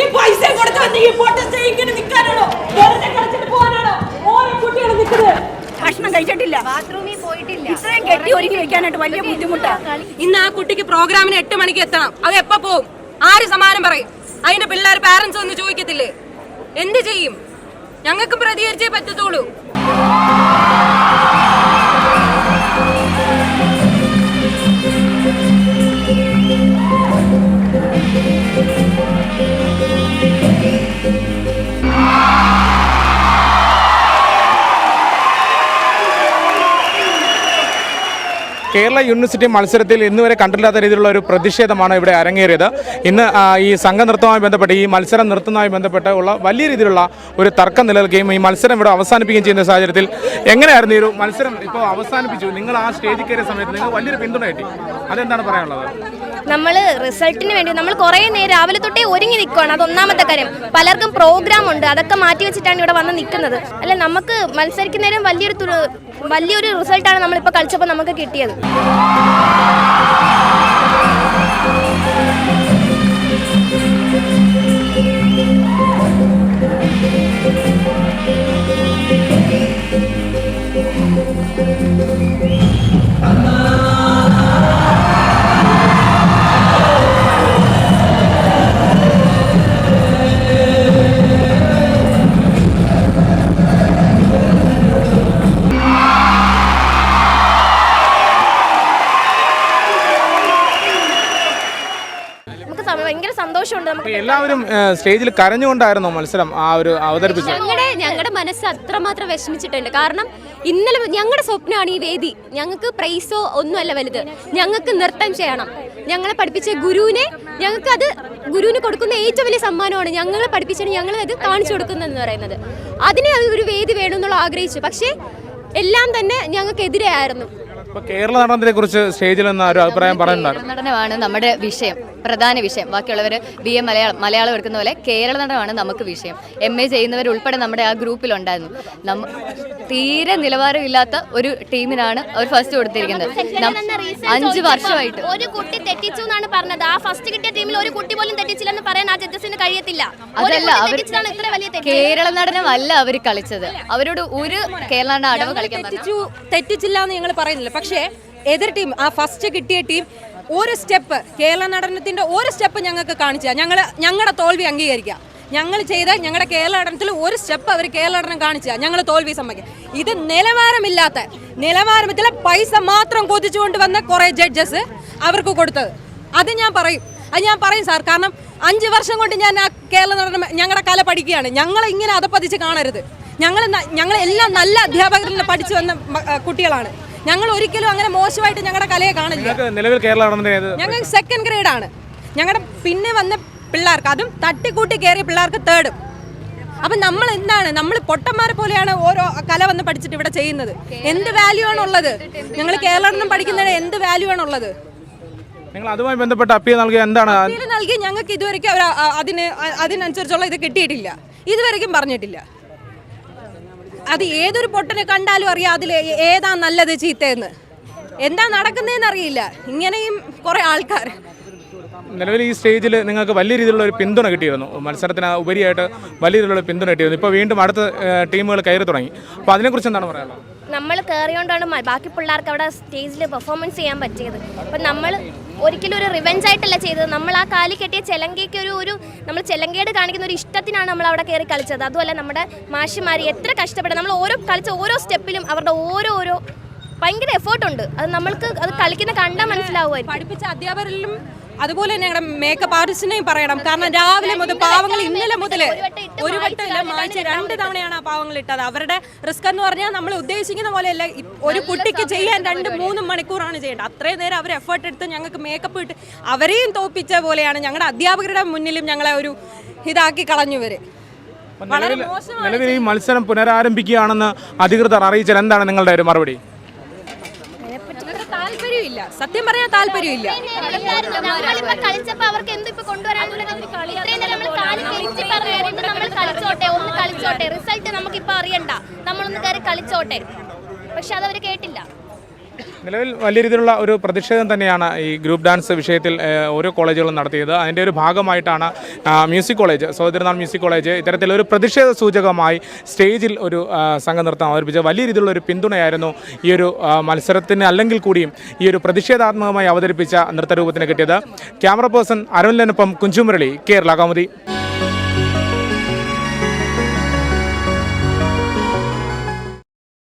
ഈ പൈസ കൊടുത്ത് വന്ന് ഈ പൊട്ടത്തെ ഇങ്ങനെ നിൽക്കാനാണോ വെറുതെ കളിച്ചിട്ട് പോകാനാണോ? ഓരോ കുട്ടികളും നിൽക്കുന്നത്. ഭക്ഷണം കഴിച്ചിട്ടില്ല. ബാത്റൂമിൽ പോയിട്ടില്ല. ഇത്രയും കെട്ടി ഒരുക്കി വെക്കാനായിട്ട് വലിയ ബുദ്ധിമുട്ടാ. ഇന്ന് ആ കുട്ടിക്ക് പ്രോഗ്രാമിന് എട്ട് മണിക്ക് എത്തണം. അത് എപ്പോ പോവും? ആര് സമാനം പറയും? അതിന്റെ പിള്ളേർ പാരന്റ്സ് ഒന്നും ചോദിക്കത്തില്ലേ? എന്ത് ചെയ്യും? ഞങ്ങൾക്കും പ്രതികരിച്ചേ പറ്റത്തുള്ളൂ. കേരള യൂണിവേഴ്സിറ്റി മത്സരത്തിൽ ഇന്നുവരെ കണ്ടില്ലാത്ത രീതിയിലുള്ള ഒരു പ്രതിഷേധമാണ് ഇവിടെ അരങ്ങേറിയത്. ഇന്ന് ഈ സംഘനൃത്തവുമായി ബന്ധപ്പെട്ട് ഈ മത്സരം നിർത്തുന്നതുമായി ബന്ധപ്പെട്ട് ഉള്ള വലിയ രീതിയിലുള്ള ഒരു തർക്കം നിലനിൽക്കുകയും ഈ മത്സരം ഇവിടെ അവസാനിപ്പിക്കുകയും ചെയ്യുന്ന സാഹചര്യത്തിൽ എങ്ങനെയായിരുന്നു ഈ ഒരു മത്സരം ഇപ്പോൾ അവസാനിപ്പിച്ചു? നിങ്ങൾ ആ സ്റ്റേജിൽ കയറിയ സമയത്ത് നിങ്ങൾ വലിയൊരു പിന്തുണ കിട്ടി. അതെന്താണ് പറയാനുള്ളത്? നമ്മൾ റിസൾട്ടിന് വേണ്ടി നമ്മൾ കുറേ നേരം രാവിലെ തൊട്ടേ ഒരുങ്ങി നിൽക്കുകയാണ് അത് ഒന്നാമത്തെ കാര്യം. പലർക്കും പ്രോഗ്രാം ഉണ്ട്. അതൊക്കെ മാറ്റി വെച്ചിട്ടാണ് ഇവിടെ വന്ന് നിൽക്കുന്നത് അല്ല നമുക്ക് മത്സരിക്കുന്നതിനും വലിയൊരു വലിയൊരു റിസൾട്ടാണ് നമ്മളിപ്പോൾ കളിച്ചപ്പോൾ നമുക്ക് കിട്ടിയത്. സന്തോഷമുണ്ട് നമുക്ക് എല്ലാവരും സ്റ്റേജിൽ കരഞ്ഞുകൊണ്ടായിരുന്നു മത്സരം ആ ഒരു അവതരിപ്പിച്ചത്. ഞങ്ങളുടെ ഞങ്ങളുടെ മനസ്സ് അത്രമാത്രം വിഷമിച്ചിട്ടുണ്ട്. കാരണം ഇന്നലെ ഞങ്ങളുടെ സ്വപ്നമാണ് ഈ വേദി. ഞങ്ങൾക്ക് പ്രൈസോ ഒന്നുമല്ല വലുത്. ഞങ്ങൾക്ക് നൃത്തം ചെയ്യണം. ഞങ്ങളെ പഠിപ്പിച്ച ഗുരുവിനെ ഞങ്ങൾക്ക് അത് ഗുരുവിന് കൊടുക്കുന്ന ഏറ്റവും വലിയ സമ്മാനമാണ് ഞങ്ങളെ പഠിപ്പിച്ചാണ് ഞങ്ങൾ അത് കാണിച്ചു കൊടുക്കുന്നതെന്ന് പറയുന്നത്. അതിനെ ഒരു വേദി വേണമെന്നുള്ള ആഗ്രഹിച്ചു. പക്ഷേ എല്ലാം തന്നെ ഞങ്ങൾക്കെതിരെയായിരുന്നു. കേരള നടനത്തിനെ കുറിച്ച് സ്റ്റേജിൽ നിന്ന് ഒരു അഭിപ്രായം പറയുന്നുണ്ടായിരുന്നു നടനമാണ് നമ്മുടെ വിഷയം. പ്രധാന വിഷയം. ബാക്കിയുള്ളവർ ബി എ മലയാളം മലയാളം എടുക്കുന്ന പോലെ കേരള നടനമാണ് നമുക്ക് വിഷയം. എം എ ചെയ്യുന്നവർ ഉൾപ്പെടെ നമ്മുടെ ആ ഗ്രൂപ്പിലുണ്ടായിരുന്നു. നമ്മ തീരെ നിലവാരമില്ലാത്ത ഒരു ടീമിനാണ് അവർ ഫസ്റ്റ് കൊടുത്തിരിക്കുന്നത്. അഞ്ച് വർഷമായിട്ട്. ഒരു കുട്ടി തെറ്റിച്ചു എന്നാണ് പറഞ്ഞത്. ആ ഫസ്റ്റ് കിട്ടിയ ടീമിൽ ഒരു കുട്ടി പോലും തെറ്റിച്ചില്ലെന്ന് പറയാൻ ആ ജഡ്ജസിന് കഴിയത്തില്ല. അതല്ല അവർ തെറ്റിച്ചതാണ് ഇത്ര വലിയ തെറ്റ്. കേരള നടനമല്ല അവർ കളിച്ചത്. അവരോട് ഒരു കേരള നടന അടവ് കളിക്കാൻ തെറ്റിച്ചില്ല എന്ന് ഞങ്ങൾ പറയുന്നില്ല. പക്ഷേ എതിർ ടീം ആ ഫസ്റ്റ് കിട്ടിയ ടീം ഒരു സ്റ്റെപ്പ് കേരള നടനത്തിന്റെ ഒരു സ്റ്റെപ്പ് ഞങ്ങൾക്ക് കാണിച്ചു. ഞങ്ങൾ ഞങ്ങളുടെ തോൽവി അംഗീകരിക്കുക ഞങ്ങൾ ചെയ്ത ഞങ്ങളുടെ കേരള നടനത്തിൽ ഒരു സ്റ്റെപ്പ് അവർ കേരള നടനം കാണിച്ച. ഞങ്ങൾ തോൽവി സമ്മതിക്കുക ഇത് നിലവാരമില്ലാത്ത നിലവാരത്തിലെ പൈസ മാത്രം കൊതിച്ചുകൊണ്ട് വന്ന കുറേ ജഡ്ജസ് അവർക്ക് കൊടുത്തത്. അത് ഞാൻ പറയും. അത് ഞാൻ പറയും സാർ. കാരണം അഞ്ച് വർഷം കൊണ്ട് ഞാൻ ആ കേരള നടനം ഞങ്ങളുടെ കല പഠിക്കുകയാണ്. ഞങ്ങൾ ഇങ്ങനെ അതപ്പതിച്ച് കാണരുത്. ഞങ്ങൾ ഞങ്ങൾ എല്ലാം നല്ല അധ്യാപകരിൽ പഠിച്ചു വന്ന കുട്ടികളാണ്. ഞങ്ങൾ ഒരിക്കലും അങ്ങനെ മോശമായിട്ട് ഞങ്ങളുടെ കലയെ കാണില്ല. നിലവിൽ കേരള ഞങ്ങൾ സെക്കൻഡ് ഗ്രേഡ് ആണ്. ഞങ്ങളുടെ പിന്നെ വന്ന പിള്ളേർക്ക് അതും തട്ടിക്കൂട്ടി കയറിയ പിള്ളേർക്ക് തേർഡും അപ്പം നമ്മൾ എന്താണ്? നമ്മൾ പൊട്ടന്മാരെ പോലെയാണ് ഓരോ കല വന്ന് പഠിച്ചിട്ട് ഇവിടെ ചെയ്യുന്നത്. എന്ത് വാല്യൂ ആണുള്ളത് ഞങ്ങൾ കേരളം പഠിക്കുന്നതിന് എന്ത് വാല്യൂ ആണുള്ളത് നിങ്ങൾ അതുമായി ബന്ധപ്പെട്ട് അപ്പീൽ നൽകിയ എന്താണ്? അപ്പീൽ നൽകി ഞങ്ങൾക്ക് ഇതുവരെയ്ക്കും അതിന് അതിനനുസരിച്ചുള്ള ഇത് കിട്ടിയിട്ടില്ല. ഇതുവരെയ്ക്കും പറഞ്ഞിട്ടില്ല. അത് ഏതൊരു പൊട്ടനെ കണ്ടാലും അറിയാം അതിൽ ഏതാ നല്ലത് ചീത്തയെന്ന്. എന്താ നടക്കുന്നതെന്ന് അറിയില്ല. ഇങ്ങനെയും കുറെ ആൾക്കാർ. നിലവിൽ ഈ സ്റ്റേജിൽ നിങ്ങൾക്ക് വലിയ രീതിയിലുള്ള ഒരു പിന്തുണ കിട്ടിയിരുന്നു. മത്സരത്തിന് ഉപരിയായിട്ട് വലിയ രീതിയിലുള്ള പിന്തുണ കിട്ടിയിരുന്നു. ഇപ്പോൾ വീണ്ടും അടുത്ത ടീമുകൾ കയറി തുടങ്ങി. അപ്പോൾ അതിനെക്കുറിച്ച് എന്താണ് പറയാനുള്ളത്? നമ്മൾ കയറിയോണ്ടാണ് ബാക്കി പിള്ളേർക്ക് അവിടെ സ്റ്റേജിൽ പെർഫോമൻസ് ചെയ്യാൻ പറ്റിയത്. അപ്പം നമ്മൾ ഒരിക്കലും ഒരു റിവെഞ്ച് ആയിട്ടല്ല ചെയ്തത്. നമ്മൾ ആ കാലി കെട്ടിയ ചെലങ്കയ്ക്ക് ഒരു ഒരു നമ്മൾ ചെലങ്കയുടെ കാണിക്കുന്ന ഒരു ഇഷ്ടത്തിനാണ് നമ്മൾ അവിടെ കയറി കളിച്ചത്. അതുമല്ല നമ്മുടെ മാഷിമാരി എത്ര കഷ്ടപ്പെട്ടു നമ്മൾ ഓരോ കളിച്ച ഓരോ സ്റ്റെപ്പിലും അവരുടെ ഓരോ ഓരോ ഭയങ്കര എഫേർട്ട് ഉണ്ട് അത് നമ്മൾക്ക് അത് കളിക്കുന്ന കണ്ടാൽ മനസ്സിലാവുമായിരിക്കും. പഠിപ്പിച്ച അധ്യാപകരിലും അതുപോലെ തന്നെ ഞങ്ങളുടെ മേക്കപ്പ് ആർട്ടിസ്റ്റിനെയും പറയണം. കാരണം രാവിലെ മുതൽ പാവങ്ങൾ ഇന്നലെ മുതൽ ഒരു വട്ടം മാഴ്ച രണ്ട് തവണയാണ് ആ പാവങ്ങൾ ഇട്ടത്. അവരുടെ റിസ്ക് എന്ന് പറഞ്ഞാൽ നമ്മൾ ഉദ്ദേശിക്കുന്ന പോലെയല്ല. ഒരു കുട്ടിക്ക് ചെയ്യാൻ രണ്ട് മൂന്ന് മണിക്കൂറാണ് ചെയ്യേണ്ടത്. അത്രയും നേരം അവർ എഫേർട്ട് എടുത്ത് ഞങ്ങൾക്ക് മേക്കപ്പ് ഇട്ട് അവരെയും തോപ്പിച്ച പോലെയാണ് ഞങ്ങളുടെ അധ്യാപകരുടെ മുന്നിലും ഞങ്ങളെ ഒരു ഇതാക്കി കളഞ്ഞു വരെ നിലവിൽ ഈ മത്സരം പുനരാരംഭിക്കുകയാണെന്ന് അധികൃതർ അറിയിച്ചാൽ എന്താണ് നിങ്ങളുടെ ഒരു മറുപടി? താല്പര്യമില്ല. സത്യം പറയാൻ താല്പര്യമില്ല. കളിച്ചപ്പോ അവർക്ക് എന്ത് ഇപ്പൊ നമ്മൾ ഒന്ന് കളിച്ചോട്ടെ. റിസൾട്ട് അറിയണ്ട. നമ്മളൊന്ന് കയറി കളിച്ചോട്ടെ. പക്ഷെ അതവര് കേട്ടില്ല. നിലവിൽ വലിയ രീതിയിലുള്ള ഒരു പ്രതിഷേധം തന്നെയാണ് ഈ ഗ്രൂപ്പ് ഡാൻസ് വിഷയത്തിൽ ഓരോ കോളേജുകളും നടത്തിയത്. അതിന്റെ ഒരു ഭാഗമായിട്ടാണ് മ്യൂസിക് കോളേജ് സഹോദരനാൾ മ്യൂസിക് കോളേജ് ഇത്തരത്തിലൊരു പ്രതിഷേധ സൂചകമായി സ്റ്റേജിൽ ഒരു സംഘം സംഘനൃത്തം അവതരിപ്പിച്ചത് വലിയ രീതിയിലുള്ള ഒരു പിന്തുണയായിരുന്നു ഈ ഒരു മത്സരത്തിന് അല്ലെങ്കിൽ കൂടിയും ഈ ഒരു പ്രതിഷേധാത്മകമായി അവതരിപ്പിച്ച നൃത്തരൂപത്തിന് കിട്ടിയത്. ക്യാമറ പേഴ്സൺ അരുണിനൊപ്പം കുഞ്ചുമുരളി കേരള കൗമുദി.